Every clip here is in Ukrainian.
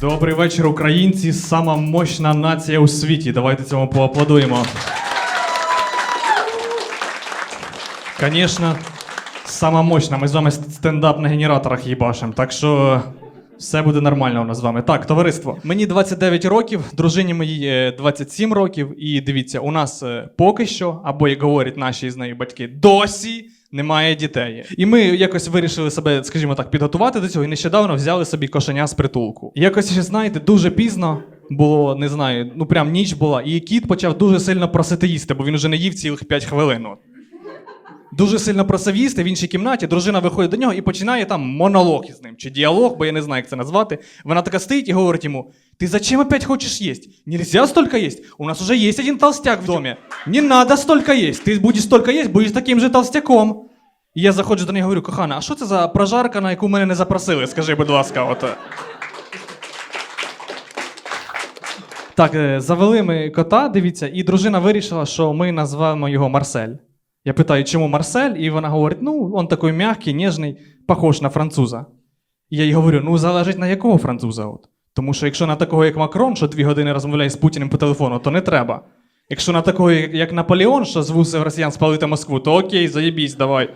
Добрий вечір, українці. Сама мощна нація у світі. Давайте цьому поаплодуємо. Звісно, сама мощна. Ми з вами стендап на генераторах їбашим. Так що все буде нормально у нас з вами. Так, товариство. Мені 29 років, дружині моїй е, 27 років. І дивіться, у нас е, поки що, або як говорять наші з нею батьки, досі немає дітей. І ми якось вирішили себе, скажімо так, підготувати до цього. І нещодавно взяли собі кошеня з притулку. І Якось ще знаєте, дуже пізно було, не знаю, ну прям ніч була, і кіт почав дуже сильно просити їсти, бо він вже не їв цілих 5 хвилин. От. Дуже сильно просив їсти в іншій кімнаті. Дружина виходить до нього і починає там монолог із ним, чи діалог, бо я не знаю, як це назвати. Вона така стоїть і говорить йому: Ти зачем опять хочешь есть? Нельзя столько есть. У нас уже есть один толстяк в доме. Не надо столько есть. Ты будешь столько есть, будешь таким же толстяком. І я заходжу до неї і говорю, кохана, а що це за прожарка, на яку мене не запросили? Скажи, будь ласка, от. е». Так, е, завели ми кота, дивіться, і дружина вирішила, що ми назвемо його Марсель. Я питаю, чому Марсель? І вона говорить: ну, он такий м'який, ніжний, похож на француза. І я їй говорю: ну, залежить на якого француза. От. Тому що якщо на такого, як Макрон, що дві години розмовляє з Путіним по телефону, то не треба. Якщо на такого, як Наполеон, що звусив росіян спалити Москву, то окей, заєбісь, давай.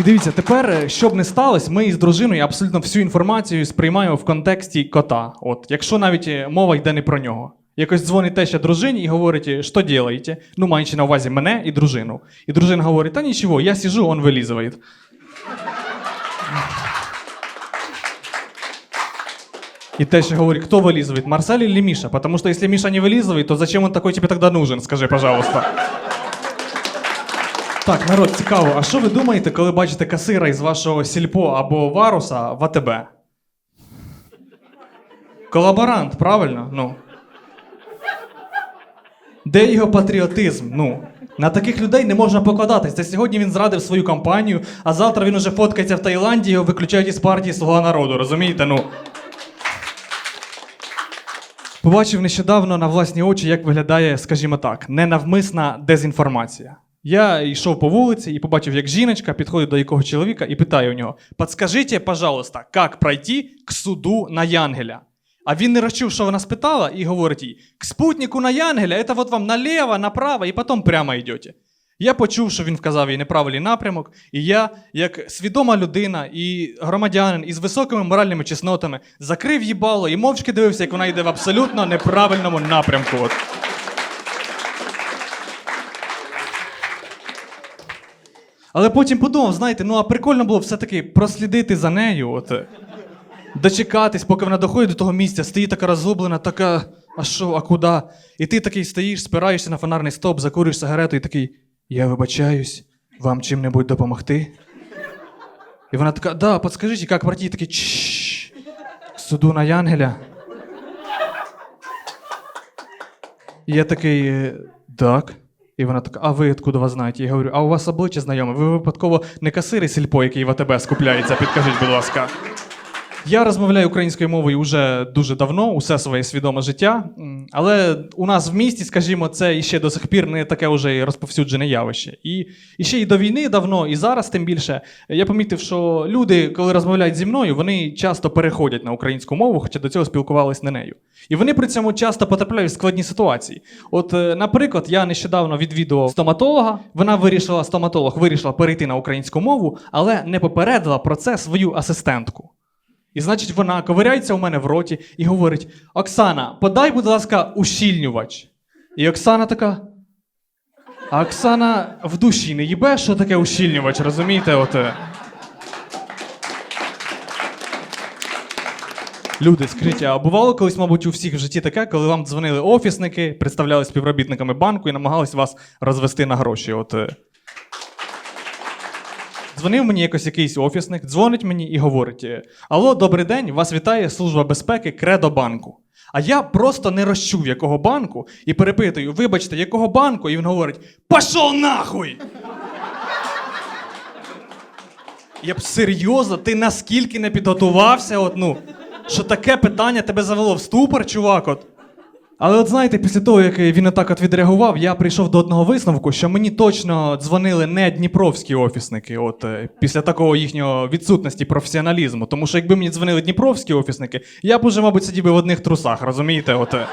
І дивіться, тепер, е, що б не сталося, ми із дружиною абсолютно всю інформацію сприймаємо в контексті кота. От, якщо навіть е, мова йде не про нього. Якось дзвонить теща дружині і говорить, «Е, що делаєте? Ну, маючи на увазі мене і дружину. І дружина говорить: та нічого, я сижу, он вилізує. И теща говорит, кто вылизывает, Марсель или Миша? Потому что если Миша не вылизывает, то зачем он такой тебе тогда нужен, скажи, пожалуйста. Так, народ, цікаво, а що ви думаєте, коли бачите касира із вашого сільпо або варуса в АТБ? Колаборант, правильно? Ну. Де його патріотизм? Ну. На таких людей не можна покладатись. Це сьогодні він зрадив свою компанію, а завтра він уже фоткається в Таїланді, його виключають із партії Слуга народу, розумієте? Ну. Побачив нещодавно на власні очі, як виглядає, скажімо так, ненавмисна дезінформація. Я йшов по вулиці і побачив, як жіночка підходить до якого чоловіка і питає у нього: Подскажіть, пожалуйста, як пройти к суду на Янгеля? А він не розчув, що вона спитала, і говорить їй: к спутнику на Янгеля, це от вам наліво, направо, і потім прямо йдете. Я почув, що він вказав їй неправильний напрямок, і я, як свідома людина і громадянин із високими моральними чеснотами, закрив їбало і мовчки дивився, як вона йде в абсолютно неправильному напрямку. От. Але потім подумав, знаєте, ну а прикольно було все-таки прослідити за нею, от, дочекатись, поки вона доходить до того місця, стоїть така розгублена, така, а що, а куди? І ти такий стоїш, спираєшся на фонарний стоп, закурюєш сигарету і такий, я вибачаюсь, вам чим-небудь допомогти? І вона така, да, подскажіть, як пройти? Такий, чш, суду на Янгеля. І я такий, «Е, так. І вона така, а ви откуда вас знаєте? Я говорю, а у вас обличчя знайоме, ви випадково не касири сільпо, який в АТБ скупляється, підкажіть, будь ласка. Я розмовляю українською мовою вже дуже давно, усе своє свідоме життя. Але у нас в місті, скажімо, це іще до сих пір не таке вже розповсюджене явище. І, і ще й до війни давно, і зараз тим більше. Я помітив, що люди, коли розмовляють зі мною, вони часто переходять на українську мову, хоча до цього спілкувалися не нею. І вони при цьому часто потрапляють в складні ситуації. От, е, наприклад, я нещодавно відвідував стоматолога. Вона вирішила, стоматолог вирішила перейти на українську мову, але не попередила про це свою асистентку. І значить, вона ковиряється у мене в роті і говорить: Оксана, подай, будь ласка, ущільнювач. І Оксана така. А Оксана в душі не їбе, що таке ущільнювач, розумієте? От. е. Люди, скажіть, а бувало колись, мабуть, у всіх в житті таке, коли вам дзвонили офісники, представляли співробітниками банку і намагались вас розвести на гроші. От. Дзвонив мені якось якийсь офісник, дзвонить мені і говорить: е, Алло, добрий день, вас вітає Служба безпеки Кредо банку. А я просто не розчув, якого банку, і перепитую: вибачте, якого банку? І він говорить: Пошов нахуй! Я б серйозно, ти наскільки не підготувався? От, ну, що таке питання тебе завело в ступор, чувак? От. Але от знаєте, після того, як він отак от відреагував, я прийшов до одного висновку, що мені точно дзвонили не дніпровські офісники, от е, після такого їхнього відсутності професіоналізму. Тому що якби мені дзвонили дніпровські офісники, я б уже, мабуть, сидів би в одних трусах, розумієте? От, е.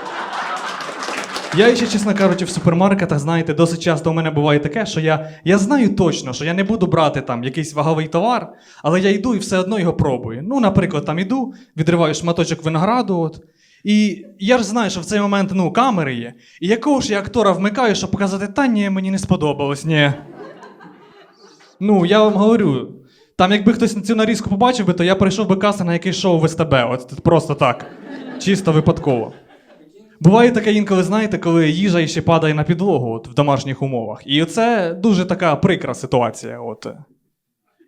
Я ще, чесно кажучи, в супермаркетах, знаєте, досить часто у мене буває таке, що я, я знаю точно, що я не буду брати там якийсь ваговий товар, але я йду і все одно його пробую. Ну, наприклад, там іду, відриваю шматочок винограду, от, і я ж знаю, що в цей момент ну, камери є. І якого ж я актора вмикаю, щоб показати, та ні, мені не сподобалось, ні. Ну, я вам говорю, там якби хтось цю нарізку побачив би, то я прийшов би каси на якесь шоу в СТБ. От просто так. Чисто випадково. Буває таке інколи, знаєте, коли їжа ще падає на підлогу от, в домашніх умовах. І це дуже така прикра ситуація. От.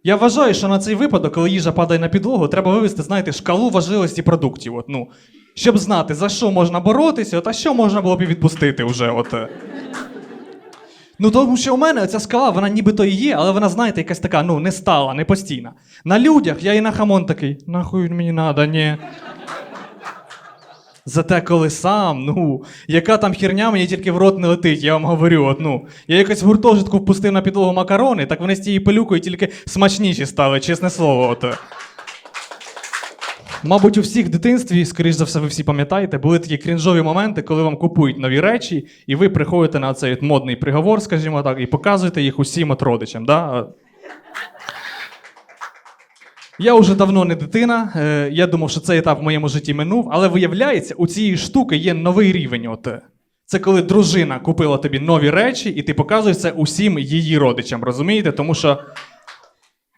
Я вважаю, що на цей випадок, коли їжа падає на підлогу, треба вивести, знаєте, шкалу важливості продуктів. От, ну, щоб знати, за що можна боротися, от, а що можна було б і відпустити вже. От. е. Ну, тому що у мене ця скала, вона нібито і є, але вона, знаєте, якась така, ну, не стала, не постійна. На людях я і на хамон такий, нахуй мені надо, ні. Зате коли сам, ну, яка там херня мені тільки в рот не летить, я вам говорю. От, ну, я якось в гуртожитку впустив на підлогу макарони, так вони з тією пилюкою тільки смачніші стали, чесне слово. От. Мабуть, у всіх дитинстві, скоріш за все, ви всі пам'ятаєте, були такі крінжові моменти, коли вам купують нові речі, і ви приходите на цей модний приговор, скажімо так, і показуєте їх усім от родичам. Да? Я вже давно не дитина. е, Я думав, що цей етап в моєму житті минув, але виявляється, у цієї штуки є новий рівень. От. Це коли дружина купила тобі нові речі, і ти показуєш це усім її родичам, розумієте? Тому що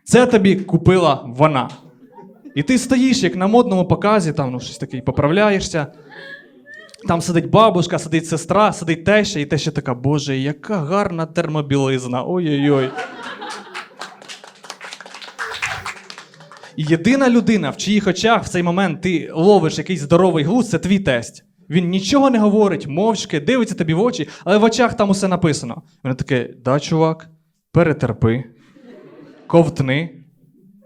це тобі купила вона. І ти стоїш, як на модному показі, там ну, щось таке, поправляєшся. Там сидить бабушка, сидить сестра, сидить теща, і теща така, боже, яка гарна термобілизна. Ой-ой-ой. І єдина людина, в чиїх очах в цей момент ти ловиш якийсь здоровий глузд, це твій тесть. Він нічого не говорить, мовчки, дивиться тобі в очі, але в очах там усе написано. Він таке: да, чувак, перетерпи, ковтни,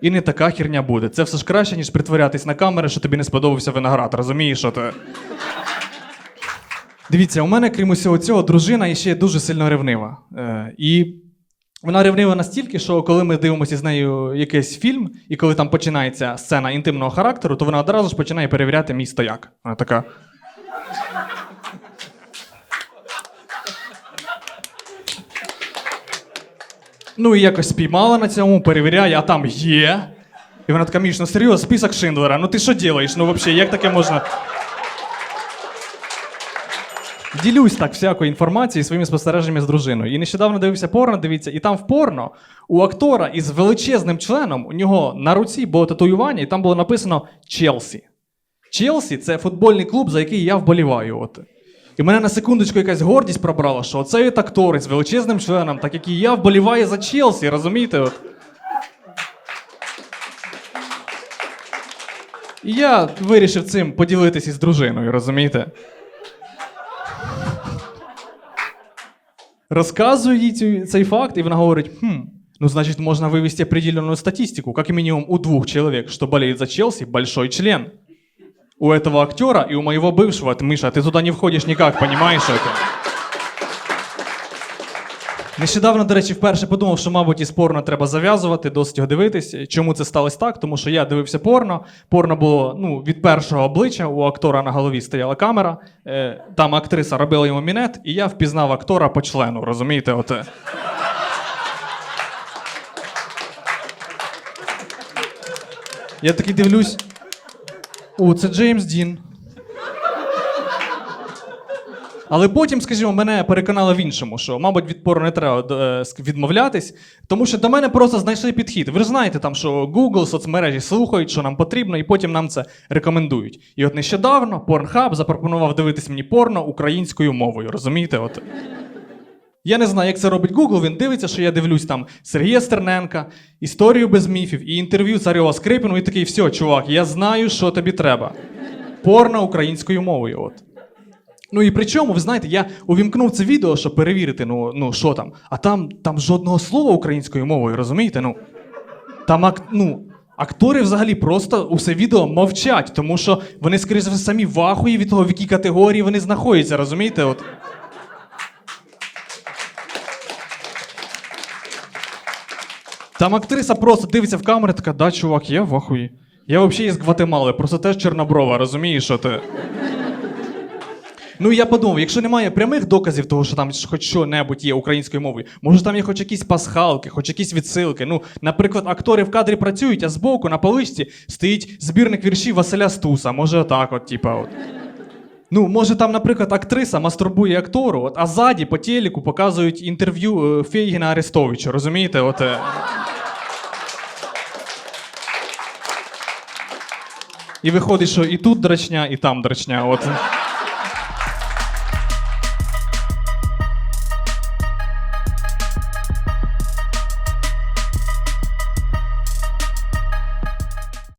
і не така херня буде. Це все ж краще, ніж притворятись на камери, що тобі не сподобався виноград. Розумієш, що ти. Дивіться, у мене, крім усього цього, дружина іще дуже сильно ревнива. Е, і вона ревнива настільки, що коли ми дивимося з нею якийсь фільм, і коли там починається сцена інтимного характеру, то вона одразу ж починає перевіряти мій стояк. Вона така. Ну і якось спіймала на цьому, перевіряє, а там є. І вона така, Міш, ну серйозно, список Шиндлера, ну ти що робиш? Ну взагалі, як таке можна. Ділюсь так всякою інформацією своїми спостереженнями з дружиною. І нещодавно дивився порно, дивіться, і там в порно у актора із величезним членом у нього на руці було татуювання, і там було написано Челсі. Челсі це футбольний клуб, за який я вболіваю. От. І мене на секундочку якась гордість пробрала, що оцей от актор із величезним членом, так як і я вболіваю за Челсі, розумієте? От. І я вирішив цим поділитися із дружиною, розумієте? Розказую їй цю, цей факт, і вона говорить: хм, ну, значит, можно вывести определенную статистику, как минимум у двух человек, что болеет за Челси, большой член. У этого актера и у моего бывшего, ты, Миша, ты туда не входишь никак, понимаешь это? Нещодавно, до речі, вперше подумав, що, мабуть, із порно треба зав'язувати, досить його дивитись. Чому це сталося так? Тому що я дивився порно. Порно було ну, від першого обличчя, у актора на голові стояла камера, е, там актриса робила йому мінет, і я впізнав актора по члену, розумієте? От, е. Я такий дивлюсь. О, це Джеймс Дін. Але потім, скажімо, мене переконали в іншому, що, мабуть, від пору не треба е, відмовлятись, тому що до мене просто знайшли підхід. Ви ж знаєте, там, що Google, соцмережі слухають, що нам потрібно, і потім нам це рекомендують. І от нещодавно Pornhub запропонував дивитись мені порно українською мовою. Розумієте? От. Я не знаю, як це робить Google. Він дивиться, що я дивлюсь там Сергія Стерненка, історію без міфів і інтерв'ю Царьова Скрипіну, і такий, все, чувак, я знаю, що тобі треба. Порно українською мовою. От. Ну і при чому, ви знаєте, я увімкнув це відео, щоб перевірити, ну, ну що там. А там, там жодного слова українською мовою, розумієте? Ну, там ак, ну, Актори взагалі просто усе відео мовчать, тому що вони, скоріше самі в ахуї від того, в якій категорії вони знаходяться, розумієте? От. Там актриса просто дивиться в камеру, така, да, чувак, я в ахуї. Я взагалі із Гватемали, просто теж чорноброва, розумієш, що ти. Ну я подумав, якщо немає прямих доказів того, що там хоч що-небудь є українською мовою, може там є хоч якісь пасхалки, хоч якісь відсилки. Ну, наприклад, актори в кадрі працюють, а збоку на поличці стоїть збірник віршів Василя Стуса. Може, отак, от, типа, от. Ну, може, там, наприклад, актриса мастурбує актору, от, а ззаді по телеку показують інтерв'ю е, Фейгіна Арестовича, розумієте? От, е. І виходить, що і тут драчня, і там драчня. От.